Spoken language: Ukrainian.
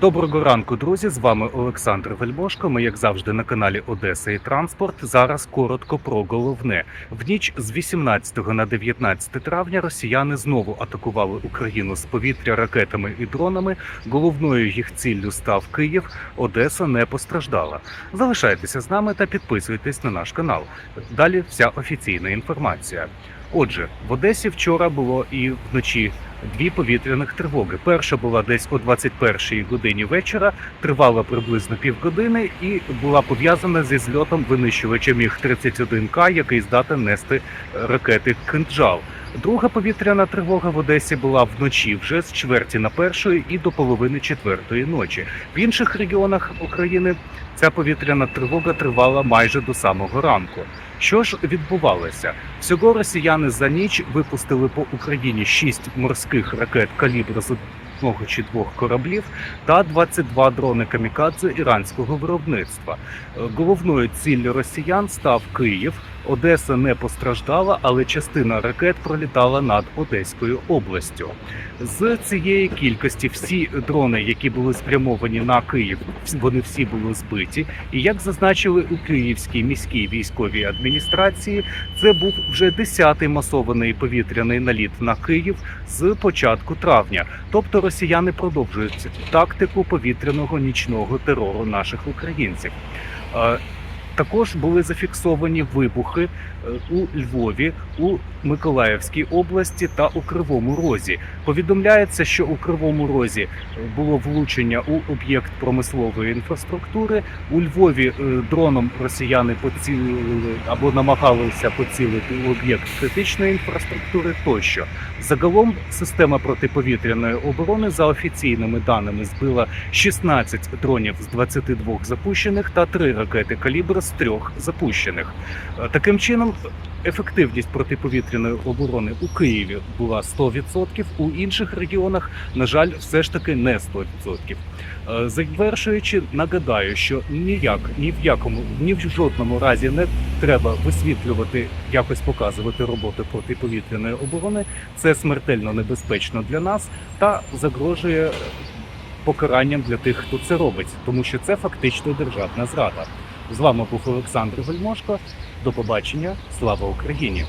Доброго ранку, друзі. З вами Олександр Вельмошко. Ми, як завжди, на каналі Одеса і Транспорт. Зараз коротко про головне. В ніч з 18 на 19 травня росіяни знову атакували Україну з повітря ракетами і дронами. Головною їх ціллю став Київ. Одеса не постраждала. Залишайтеся з нами та підписуйтесь на наш канал. Далі вся офіційна інформація. Отже, в Одесі вчора було і вночі дві повітряних тривоги. Перша була десь о 21-й годині вечора, тривала приблизно півгодини і була пов'язана зі зльотом винищувача міг 31 к який здатен нести е, ракети «Кинджал». Друга повітряна тривога в Одесі була вночі вже з чверті на першої і до половини четвертої ночі. В інших регіонах України ця повітряна тривога тривала майже до самого ранку. Що ж відбувалося? Всього росіяни за ніч випустили по Україні 6 морських ракет калібру з одного чи двох кораблів та 22 дрони камікадзе іранського виробництва. Головною ціллю росіян став Київ. Одеса не постраждала, але частина ракет пролітала над Одеською областю. З цієї кількості всі дрони, які були спрямовані на Київ, вони всі були збиті. І як зазначили у Київській міській військовій адміністрації, це був вже 10-й масований повітряний наліт на Київ з початку травня. Тобто росіяни продовжують тактику повітряного нічного терору наших українців. Також були зафіксовані вибухи е, у Львові, у Миколаївській області та у Кривому Розі. Повідомляється, що у Кривому Розі е, було влучення у об'єкт промислової інфраструктури. У Львові е, дроном росіяни поцілили або намагалися поцілити об'єкт критичної інфраструктури. Тощо загалом система протиповітряної оборони за офіційними даними збила 16 дронів з 22 запущених та 3 ракети калібр з 3 запущених. Е, Таким чином, ефективність протиповітряної оборони у Києві була 100%, у інших регіонах, на жаль, все ж таки не 100%. Е, Завершуючи, нагадаю, що ніяк, ні в якому, ні в жодному разі не треба висвітлювати, якось показувати роботи протиповітряної оборони. Це смертельно небезпечно для нас та загрожує покаранням для тих, хто це робить, тому що це фактично державна зрада. З вами був Олександр Вельмошко. До побачення. Слава Україні!